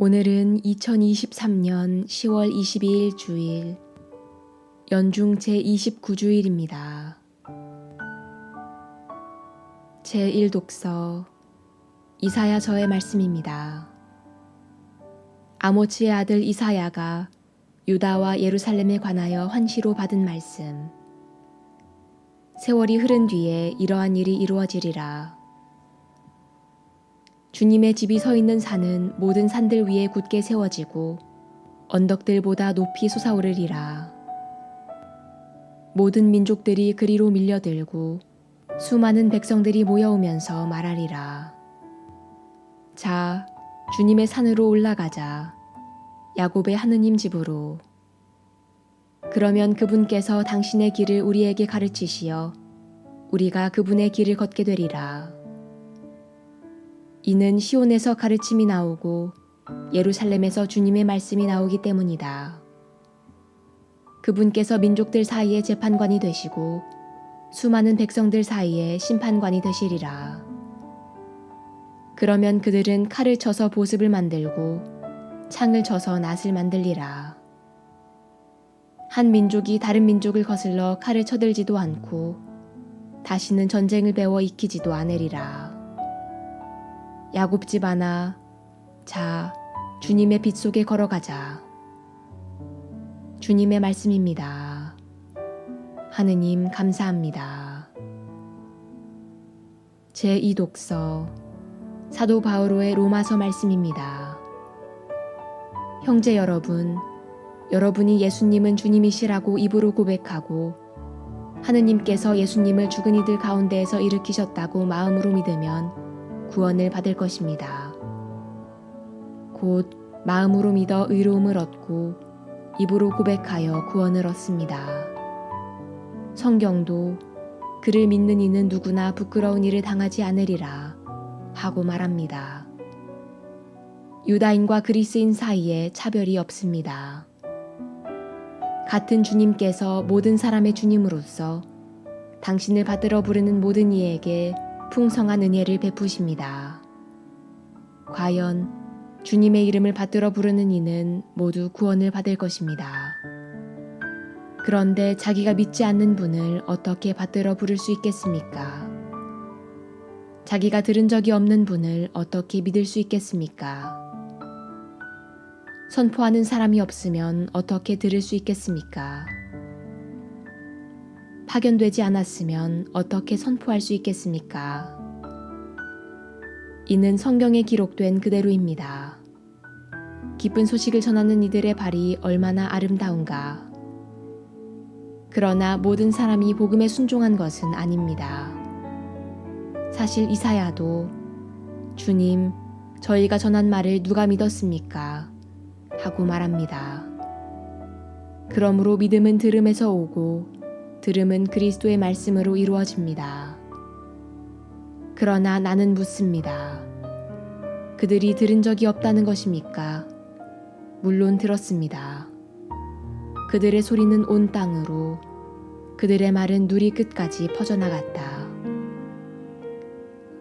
오늘은 2023년 10월 22일 주일, 연중 제29주일입니다. 제1독서, 이사야 저의 말씀입니다. 아모치의 아들 이사야가 유다와 예루살렘에 관하여 환시로 받은 말씀. 세월이 흐른 뒤에 이러한 일이 이루어지리라. 주님의 집이 서 있는 산은 모든 산들 위에 굳게 세워지고 언덕들보다 높이 솟아오르리라. 모든 민족들이 그리로 밀려들고 수많은 백성들이 모여오면서 말하리라. 자, 주님의 산으로 올라가자. 야곱의 하느님 집으로. 그러면 그분께서 당신의 길을 우리에게 가르치시어 우리가 그분의 길을 걷게 되리라. 이는 시온에서 가르침이 나오고 예루살렘에서 주님의 말씀이 나오기 때문이다. 그분께서 민족들 사이에 재판관이 되시고 수많은 백성들 사이에 심판관이 되시리라. 그러면 그들은 칼을 쳐서 보습을 만들고 창을 쳐서 낫을 만들리라. 한 민족이 다른 민족을 거슬러 칼을 쳐들지도 않고 다시는 전쟁을 배워 익히지도 않으리라. 야곱 집아나 자 주님의 빛 속에 걸어가자. 주님의 말씀입니다. 하느님 감사합니다. 제2독서 사도 바오로의 로마서 말씀입니다. 형제 여러분, 여러분이 예수님은 주님이시라고 입으로 고백하고 하느님께서 예수님을 죽은 이들 가운데에서 일으키셨다고 마음으로 믿으면 구원을 받을 것입니다. 곧 마음으로 믿어 의로움을 얻고 입으로 고백하여 구원을 얻습니다. 성경도 그를 믿는 이는 누구나 부끄러운 일을 당하지 않으리라 하고 말합니다. 유다인과 그리스인 사이에 차별이 없습니다. 같은 주님께서 모든 사람의 주님으로서 당신을 받들어 부르는 모든 이에게 풍성한 은혜를 베푸십니다. 과연 주님의 이름을 받들어 부르는 이는 모두 구원을 받을 것입니다. 그런데 자기가 믿지 않는 분을 어떻게 받들어 부를 수 있겠습니까? 자기가 들은 적이 없는 분을 어떻게 믿을 수 있겠습니까? 선포하는 사람이 없으면 어떻게 들을 수 있겠습니까? 파견되지 않았으면 어떻게 선포할 수 있겠습니까? 이는 성경에 기록된 그대로입니다. 기쁜 소식을 전하는 이들의 발이 얼마나 아름다운가. 그러나 모든 사람이 복음에 순종한 것은 아닙니다. 사실 이사야도 주님, 저희가 전한 말을 누가 믿었습니까? 하고 말합니다. 그러므로 믿음은 들음에서 오고 들음은 그리스도의 말씀으로 이루어집니다. 그러나 나는 묻습니다. 그들이 들은 적이 없다는 것입니까? 물론 들었습니다. 그들의 소리는 온 땅으로, 그들의 말은 누리 끝까지 퍼져나갔다.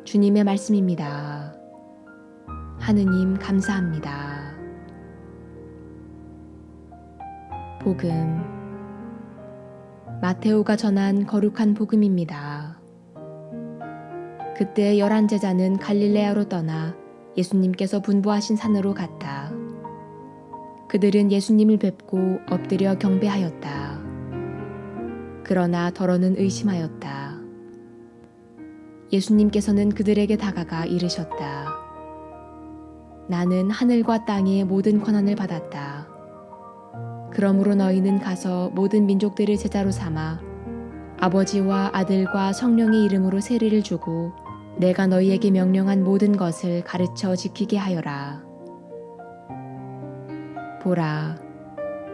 주님의 말씀입니다. 하느님 감사합니다. 복음 마테오가 전한 거룩한 복음입니다. 그때 열한 제자는 갈릴레아로 떠나 예수님께서 분부하신 산으로 갔다. 그들은 예수님을 뵙고 엎드려 경배하였다. 그러나 더러는 의심하였다. 예수님께서는 그들에게 다가가 이르셨다. 나는 하늘과 땅의 모든 권한을 받았다. 그러므로 너희는 가서 모든 민족들을 제자로 삼아 아버지와 아들과 성령의 이름으로 세례를 주고 내가 너희에게 명령한 모든 것을 가르쳐 지키게 하여라. 보라,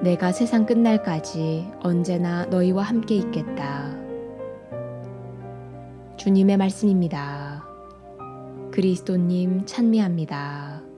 내가 세상 끝날까지 언제나 너희와 함께 있겠다. 주님의 말씀입니다. 그리스도님 찬미합니다.